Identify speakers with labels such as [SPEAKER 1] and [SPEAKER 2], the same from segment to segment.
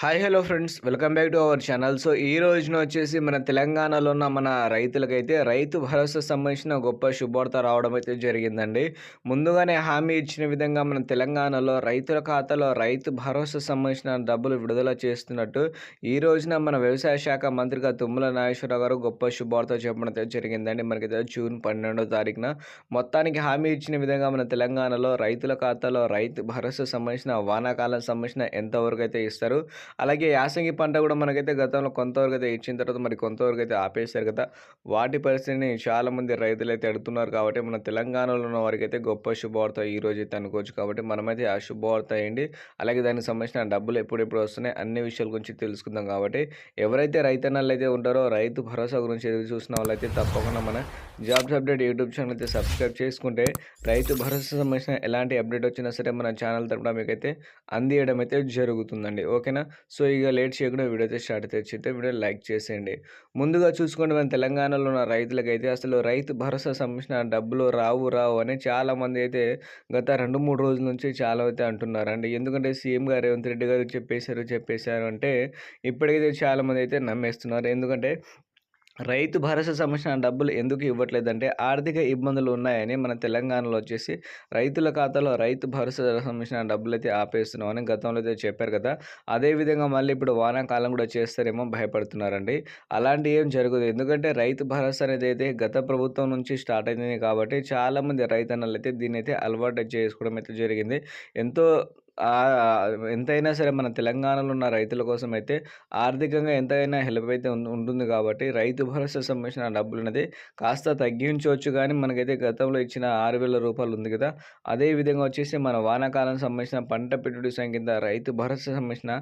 [SPEAKER 1] Hi hello friends. Welcome back to our channel. So ఈ రోజున వచ్చేసి మన తెలంగాణలో ఉన్న మన రైతులకైతే రైతు భరోసా సంబంధించిన గొప్ప శుభార్త రావడం అయితే జరిగిందండి. ముందుగానే హామీ ఇచ్చిన విధంగా మన తెలంగాణలో రైతుల ఖాతాలో రైతు భరోసా సంబంధించిన డబ్బులు విడుదల చేస్తున్నట్టు ఈ రోజున మన వ్యవసాయ శాఖ మంత్రిగా తుమ్మల నాగేశ్వరరావు గారు గొప్ప శుభార్త చెప్పడం అయితే జరిగిందండి. మనకైతే జూన్ పన్నెండో తారీఖున మొత్తానికి హామీ ఇచ్చిన విధంగా మన తెలంగాణలో రైతుల ఖాతాలో రైతు భరోసా సంబంధించిన వానాకాలం సంబంధించిన ఎంతవరకు అయితే ఇస్తారు అలాగే యాసంగి పంట కూడా మనకైతే గతంలో కొంతవరకు అయితే ఇచ్చిన తర్వాత మరి కొంతవరకు అయితే ఆపేశారు కదా. వాటి పరిస్థితిని చాలామంది రైతులు అయితే అడుగుతున్నారు కాబట్టి మన తెలంగాణలో ఉన్న వారికి అయితే గొప్ప శుభవార్త ఈ రోజు అయితే అనుకోవచ్చు కాబట్టి మనమైతే ఆ శుభవార్త అయ్యండి అలాగే దానికి సంబంధించిన డబ్బులు ఎప్పుడెప్పుడు వస్తున్నాయి అన్ని విషయాల గురించి తెలుసుకుందాం కాబట్టి ఎవరైతే రైతన్నలు అయితే ఉంటారో రైతు భరోసా గురించి ఎదురు చూసిన వాళ్ళైతే తప్పకుండా మన జాబ్స్ అప్డేట్ యూట్యూబ్ ఛానల్ అయితే సబ్స్క్రైబ్ చేసుకుంటే రైతు భరోసా సంబంధించిన ఎలాంటి అప్డేట్ వచ్చినా సరే మన ఛానల్ తరపున మీకైతే అందియడం అయితే జరుగుతుందండి. ఓకేనా? సో ఇక లేట్ చేయకుండా వీడియో అయితే స్టార్ట్ తెచ్చితే వీడియో లైక్ చేసేయండి. ముందుగా చూసుకోండి మన తెలంగాణలో ఉన్న రైతులకైతే అసలు రైతు భరోసా సంబంధించిన డబ్బులు రావు రావు అని చాలామంది అయితే గత రెండు మూడు రోజుల నుంచి చాలా అయితే అంటున్నారండి. ఎందుకంటే సీఎం గారు రేవంత్ రెడ్డి గారు చెప్పేశారు చెప్పేశారు అంటే ఇప్పటికైతే చాలామంది అయితే నమ్మేస్తున్నారు. ఎందుకంటే రైతు భరోసా సంబంధించిన డబ్బులు ఎందుకు ఇవ్వట్లేదంటే ఆర్థిక ఇబ్బందులు ఉన్నాయని మన తెలంగాణలో వచ్చేసి రైతుల ఖాతాలో రైతు భరోసా సంబంధించిన డబ్బులు అయితే ఆపేస్తున్నామని గతంలో అయితే చెప్పారు కదా. అదేవిధంగా మళ్ళీ ఇప్పుడు వానాకాలం కూడా చేస్తారేమో భయపడుతున్నారండి. అలాంటి ఏం జరగదు. ఎందుకంటే రైతు భరోసా అనేది అయితే గత ప్రభుత్వం నుంచి స్టార్ట్ అయింది కాబట్టి చాలామంది రైతన్నలు అయితే దీన్ని అయితే అలవాటు చేసుకోవడం అయితే జరిగింది. ఎంతో ఎంతైనా సరే మన తెలంగాణలో ఉన్న రైతుల కోసం అయితే ఆర్థికంగా ఎంతైనా హెల్ప్ అయితే ఉంటుంది కాబట్టి రైతు భరోసా సంబంధించిన డబ్బులు అనేది కాస్త తగ్గించవచ్చు కానీ మనకైతే గతంలో ఇచ్చిన ఆరు వేల రూపాయలు ఉంది కదా! అదే విధంగా వచ్చేసి మన వానాకాలం సంబంధించిన పంట పెట్టుబడి కింద రైతు భరోసా సంబంధించిన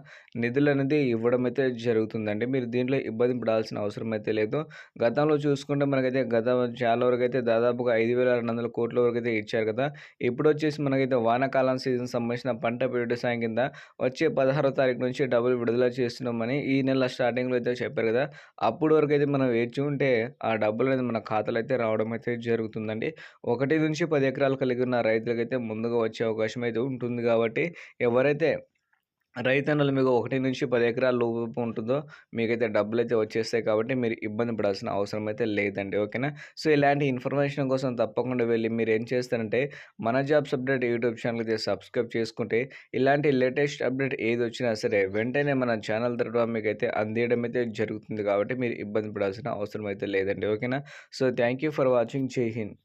[SPEAKER 1] నిధులు అనేది ఇవ్వడం అయితే జరుగుతుందండి. మీరు దీంట్లో ఇబ్బంది పడాల్సిన అవసరం అయితే లేదు. గతంలో చూసుకుంటే మనకైతే గత చాలా వరకు అయితే దాదాపుగా ఐదు వేల రెండు వందల కోట్ల వరకు అయితే ఇచ్చారు కదా! ఇప్పుడు వచ్చేసి మనకైతే వానాకాలం సీజన్ సంబంధించిన పంట పీరియడ్ సాయం కింద వచ్చే పదహారో తారీఖు నుంచి డబ్బులు విడుదల చేస్తున్నామని ఈ నెల స్టార్టింగ్లో అయితే చెప్పారు కదా. అప్పుడు వరకు అయితే మనం వేచి ఉంటే ఆ డబ్బులు అనేది మన ఖాతాలో అయితే రావడం అయితే జరుగుతుందండి. ఒకటి నుంచి పది ఎకరాలు కలిగి ఉన్న రైతులకైతే ముందుగా వచ్చే అవకాశం అయితే ఉంటుంది కాబట్టి ఎవరైతే రైతన్నలు మీకు ఒకటి నుంచి పది ఎకరాల లోపు ఉంటుందో మీకైతే డబ్బులు అయితే వచ్చేస్తాయి కాబట్టి మీరు ఇబ్బంది పడాల్సిన అవసరం అయితే లేదండి. ఓకేనా? సో ఇలాంటి ఇన్ఫర్మేషన్ కోసం తప్పకుండా వెళ్ళి మీరు ఏం చేస్తారంటే మన జాబ్స్ అప్డేట్ యూట్యూబ్ ఛానల్ అయితే సబ్స్క్రైబ్ చేసుకుంటే ఇలాంటి లేటెస్ట్ అప్డేట్ ఏది వచ్చినా సరే వెంటనే మన ఛానల్ తరఫున మీకైతే అందియడం అయితే జరుగుతుంది కాబట్టి మీరు ఇబ్బంది పడాల్సిన అవసరం అయితే లేదండి. ఓకేనా? So thank you for watching. జై హింద్.